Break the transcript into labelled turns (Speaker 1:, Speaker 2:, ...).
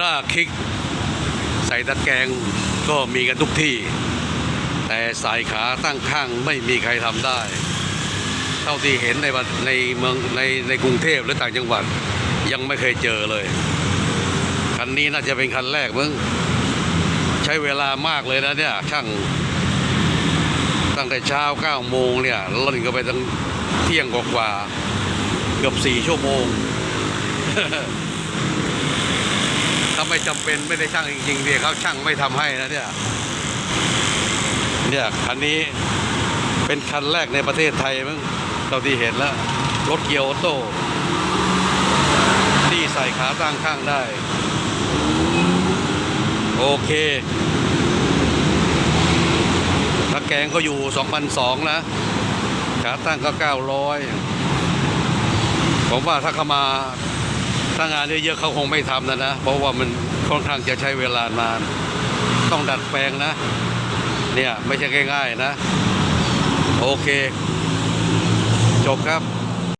Speaker 1: ด้าคิก ใส่ตะแกรงก็มีกันทุกที่ แต่สายขาตั้งข้างไม่มีใครทำได้ เท่าที่เห็นในในเมืองในในกรุงเทพหรือต่างจังหวัดยังไม่เคยเจอเลย คันนี้น่าจะเป็นคันแรกมึงใช้เวลามากเลยนะเนี่ยช่างตั้งแต่เช้า9โมงเนี่ยล่นก็ไปตั้งเที่ยงกว่าเกือบ4ชั่วโมง ถ้าไม่จำเป็นไม่ได้ช่างจริงๆเนี่ยเขาช่างไม่ทำให้นะเนี่ยเนี่ยคันนี้เป็นคันแรกในประเทศไทยมั้งเราที่เห็นแล้ว รถเกียวออโต้ที่ใส่ขาตั้งข้างได้ โอเคถ้าแกงก็อยู่2,200นะ ขาตั้งก็ 900 ผมว่าถ้าเขามา ถ้างานเยอะๆเขาคงไม่ทำนะนะ เพราะว่ามันค่อนข้างจะใช้เวลานาน ต้องดัดแปลงนะ เนี่ย ไม่ใช่ง่ายๆนะ โอเค จบครับ